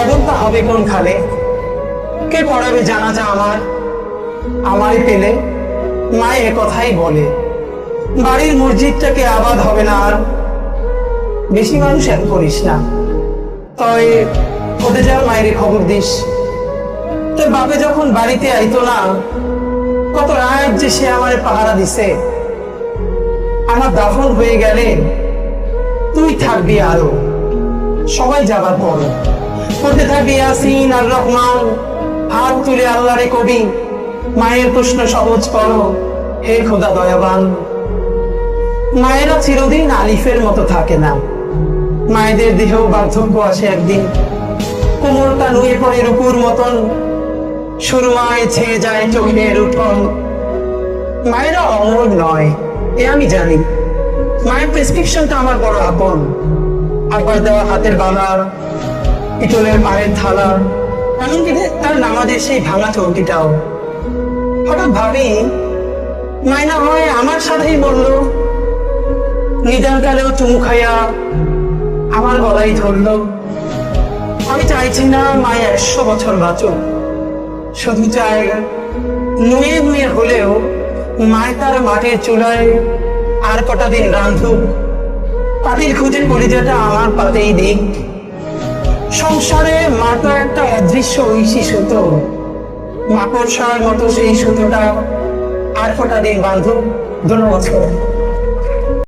কবরটা হবে কোন খালে? কে পড়াবে জানাজা আমার? আমারই পেলে? মা এ কথাই বলে। বাড়ির মসজিদটাকে আবাদ হবে না আর। বেশি মানুষ এক করিস না। তবে ওদের যাওয়ার মায়ের খবর দিস। তোর বাপে যখন বাড়িতে আইতো না, কত রাত যে সে আমার পাহারা দিছে। আমার দাফন হয়ে গেলে তুই থাকবি আরও। সবাই যাবার পর। পড়তে থাকবি ইয়াসিন আর রহমান। হাত তুলে আল্লাহরে কবি, মায়ের প্রশ্ন সহজ করো, হে খোদা দয়াবান। মায়েরা চিরদিন আলিফের মতো থাকে না। মায়েদের দেহেও বার্ধক্য আসে একদিন। কোমরটা নুয়ে পড়ে রূপুর মতন। সুরমায় ছেয়ে যায় চোখের উঠন। মায়েরা অমর নয়, এ আমি জানি। মায়ের প্রেসক্রিপশনটা আমার বড় আপন। আবার দেওয়া হাতের বালার পিতলের পায়ের থালা। এমনকি তার নামাজের সেই ভাঙা চৌকিটাও। হঠাৎ ভাবি মায়না হয় আমার সাথেই বলল নিদানকালেও চুমু খাইয়া আমার গলাই ধরলো। আমি চাইছি না মায় একশো বছর বাঁচুক। শুধু চাই নুয়ে নুয়ে হলেও মায় তার মাটির চুলায় আর কটা দিন রান্ধুক পাতির খুঁজে পরিচয়টা আমার পাতেই দিক। সংসারে মা তো একটা অদৃশ্য ঐশী সুতো। মাকড়সার মতো সেই সুতোটা আর কটা দিন বাঁধুক? ধন্যবাদ